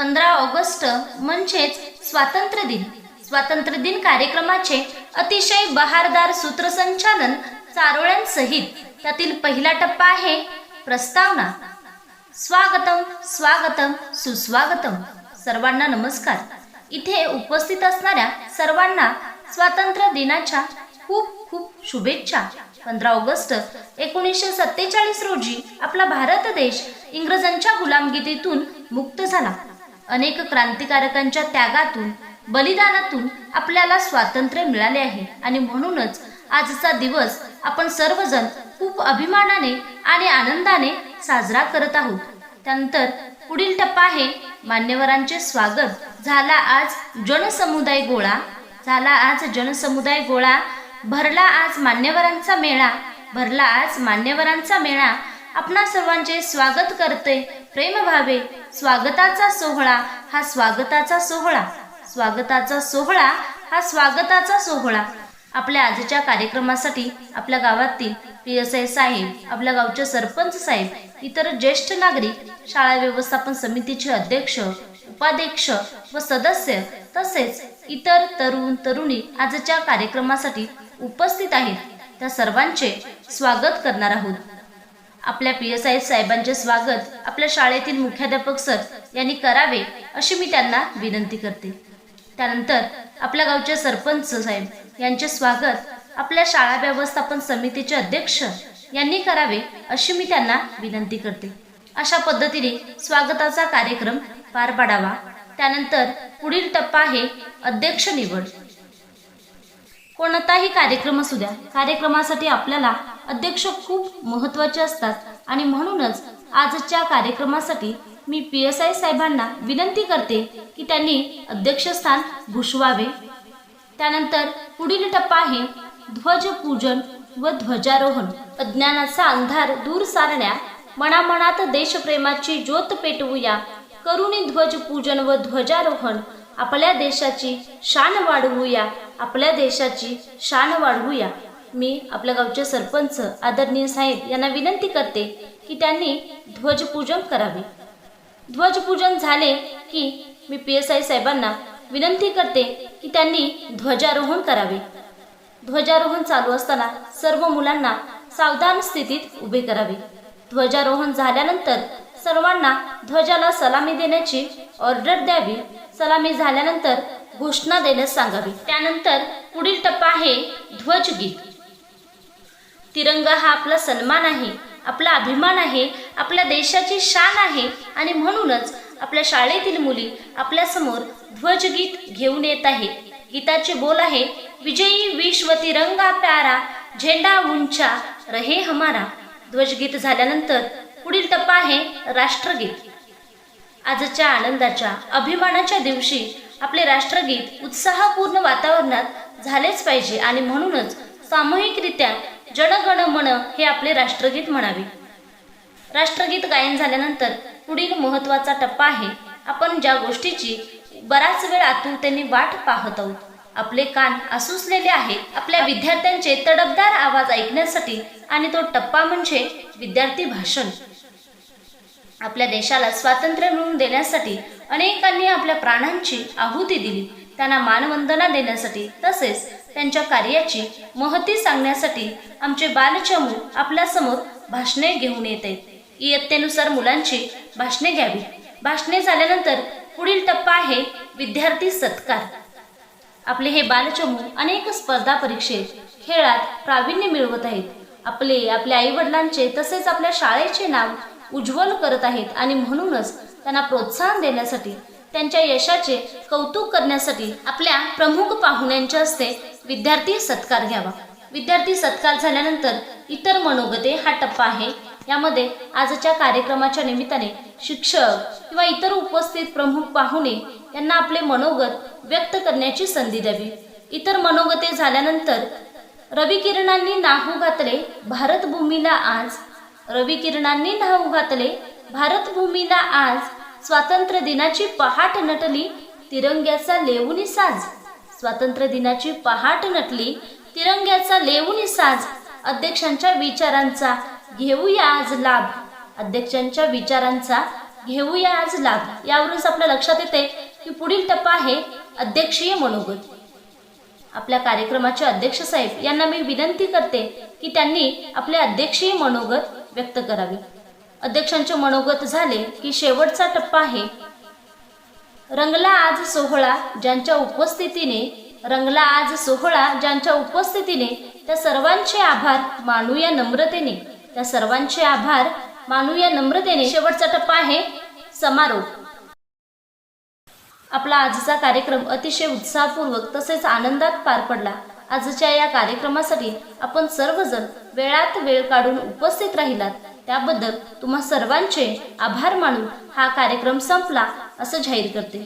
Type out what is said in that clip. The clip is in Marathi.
पंधरा ऑगस्ट म्हणजेच स्वातंत्र्य दिन. स्वातंत्र्य दिन कार्यक्रमाचे अतिशय बहारदार सूत्रसंचालन चारोळ्यांसहित त्यातील पहिला टप्पा आहे प्रस्तावना. स्वागतम स्वागतम सुस्वागतम. सर्वांना नमस्कार. इथे उपस्थित असणाऱ्या सर्वांना स्वातंत्र्य दिनाच्या खूप खूप शुभेच्छा. पंधरा ऑगस्ट एकोणीसशे सत्तेचाळीस रोजी आपला भारत देश इंग्रजांच्या गुलामगिरीतून मुक्त झाला. अनेक क्रांतिकारकांच्या त्यागातून बलिदानातून आपल्याला स्वातंत्र्य मिळाले आहे. आणि म्हणूनच आजचा दिवस आपण सर्वजण खूप अभिमानाने आणि आनंदाने साजरा करत आहोत. त्यानंतर पुढील टप्पा आहे मान्यवरांचे स्वागत. झाला आज जनसमुदाय गोळा. झाला आज जनसमुदाय गोळा. भरला आज मान्यवरांचा मेळा. भरला आज मान्यवरांचा मेळा. आपणा सर्वांचे स्वागत करते प्रेम भावे स्वागताचा सोहळा हा स्वागताचा सोहळा. स्वागताचा सोहळा हा स्वागताचा सोहळा. आपल्या आजच्या कार्यक्रमासाठी आपल्या गावातील पी एस आय साहेब आपल्या गावचे सरपंच साहेब इतर ज्येष्ठ नागरिक शाळा व्यवस्थापन समितीचे अध्यक्ष उपाध्यक्ष व सदस्य तसेच इतर तरुण तरुणी आजच्या कार्यक्रमासाठी उपस्थित आहेत. त्या सर्वांचे स्वागत करणार आहोत. आपल्या पी एस आय साहेबांचे स्वागत आपल्या शाळेतील मुख्याध्यापक सर यांनी करावे अशी मी त्यांना विनंती करते. त्यानंतर आपल्या गावचे सरपंच साहेब यांचे स्वागत आपल्या शाळा व्यवस्थापन समितीचे अध्यक्ष यांनी करावे अशी मी त्यांना विनंती करते. अशा पद्धतीने स्वागताचा कार्यक्रम पार पाडावा. त्यानंतर पुढील टप्पा आहे अध्यक्ष निवड. कोणताही कार्यक्रम असू द्या. कार्यक्रमासाठी आपल्याला अध्यक्ष खूप महत्त्वाचे असतात. आणि म्हणूनच आजच्या कार्यक्रमासाठी मी पी एस आय साहेबांना विनंती करते की त्यांनी अध्यक्षस्थान भूषवावे. त्यानंतर पुढील टप्पा आहे ध्वजपूजन व ध्वजारोहण. अज्ञानाचा अंधार दूर सारण्या मनामनात देशप्रेमाची ज्योत पेटवूया. करुणी ध्वजपूजन व ध्वजारोहण आपल्या देशाची शान वाढवूया. आपल्या देशाची शान वाढवूया. मी आपल्या गावचे सरपंच आदरणीय साहेब यांना विनंती करते की त्यांनी ध्वजपूजन करावे. ध्वजपूजन झाले की मी पी एस आय साहेबांना विनंती करते की त्यांनी ध्वजारोहण करावे. ध्वजारोहण चालू असताना सर्व मुलांना सावधान स्थितीत उभे करावे. ध्वजारोहण झाल्यानंतर सर्वांना ध्वजाला सलामी देण्याची ऑर्डर द्यावी. सलामी झाल्यानंतर घोषणा देण्यास सांगावी. त्यानंतर पुढील टप्पा आहे ध्वजगीत. तिरंगा हा आपला सन्मान आहे आपला अभिमान आहे आपल्या देशाची शान आहे आणि म्हणूनच आपल्या शाळेतील मुली आपल्यासमोर ध्वजगीत घेऊन येत आहे गीताचे बोल आहे विजयी विश्व तिरंगा प्यारा झेंडा उंचा रहे हमारा. ध्वजगीत झाल्यानंतर पुढील टप्पा आहे राष्ट्रगीत. आजच्या आनंदाच्या अभिमानाच्या दिवशी आपले राष्ट्रगीत उत्साहपूर्ण वातावरणात झालेच पाहिजे आणि म्हणूनच सामूहिकरित्या जनगण मन हे आपले राष्ट्रगीत म्हणावे. राष्ट्रगीत गायन झाल्यानंतर पुढील महत्त्वाचा टप्पा आहे आपण ज्या गोष्टीची बराच वेळ आतुरतेने वाट पाहत आहोत. आपले कान आसुसलेले आहेत आपल्या विद्यार्थ्यांचे तडबदार आवाज ऐकण्यासाठी आणि तो टप्पा म्हणजे विद्यार्थी भाषण. आपल्या देशाला स्वातंत्र्य मिळवून देण्यासाठी अनेकांनी आपल्या प्राणांची आहुती दिली. त्यांना मानवंदना देण्यासाठी तसेच त्यांच्या कार्याची महती सांगण्यासाठी आमचे बालचमू आपल्यासमोर भाषणे घेऊन येत. आहेत इयत्तेनुसार मुलांची भाषणे घ्यावी. भाषणे झाल्यानंतर पुढील टप्पा आहे विद्यार्थी सत्कार. आपले हे बालचमू अनेक स्पर्धा परीक्षेत खेळात प्रावीण्य मिळवत आहेत. आपले आपल्या आईवडिलांचे तसेच आपल्या शाळेचे नाव उज्ज्वल करत आहेत आणि म्हणूनच त्यांना प्रोत्साहन देण्यासाठी त्यांच्या यशाचे कौतुक करण्यासाठी आपल्या प्रमुख पाहुण्यांच्या हस्ते विद्यार्थी सत्कार घ्यावा. विद्यार्थी सत्कार झाल्यानंतर इतर मनोगते हा टप्पा आहे. यामध्ये आजच्या कार्यक्रमाच्या निमित्ताने शिक्षक किंवा इतर उपस्थित प्रमुख पाहुणे यांना आपले मनोगत व्यक्त करण्याची संधी द्यावी. इतर मनोगते झाल्यानंतर रवी किरणांनी नाहू घातले भारतभूमीला आज. रवी किरणांनी नाहू घातले भारतभूमीला आज. स्वातंत्र्य दिनाची पहाट नटली तिरंग्याचा लेऊनी साज. स्वातंत्र्य दिनाची पहाट नटली तिरंग्याचा लेऊनी साज. अध्यक्षांच्या विचारांचा घेऊया आज लाभ. अध्यक्षांच्या विचारांचा घेऊया आज लाभ. यावरूनच आपल्या लक्षात येते की पुढील टप्पा आहे अध्यक्षीय मनोगत. आपल्या कार्यक्रमाचे अध्यक्ष साहेब यांना मी विनंती करते की त्यांनी आपले अध्यक्षीय मनोगत व्यक्त करावे. अध्यक्षांचे मनोगत झाले की शेवटचा टप्पा आहे. रंगला आज सोहळा ज्यांच्या उपस्थितीने रंगला आज सोहळा ज्यांच्या उपस्थितीने त्या सर्वांचे आभार मानूया नम्रतेने. त्या सर्वांचे आभार मानू या नम्रतेने. शेवटचा टप्पा आहे समारोप. आपला आजचा कार्यक्रम अतिशय उत्साहपूर्वक तसेच आनंदात पार पडला. आजच्या या कार्यक्रमासाठी आपण सर्वजण वेळात वेळ काढून उपस्थित राहिलात. त्याबद्दल तुम्हा सर्वांचे आभार मानून हा कार्यक्रम संपला असं जाहीर करते.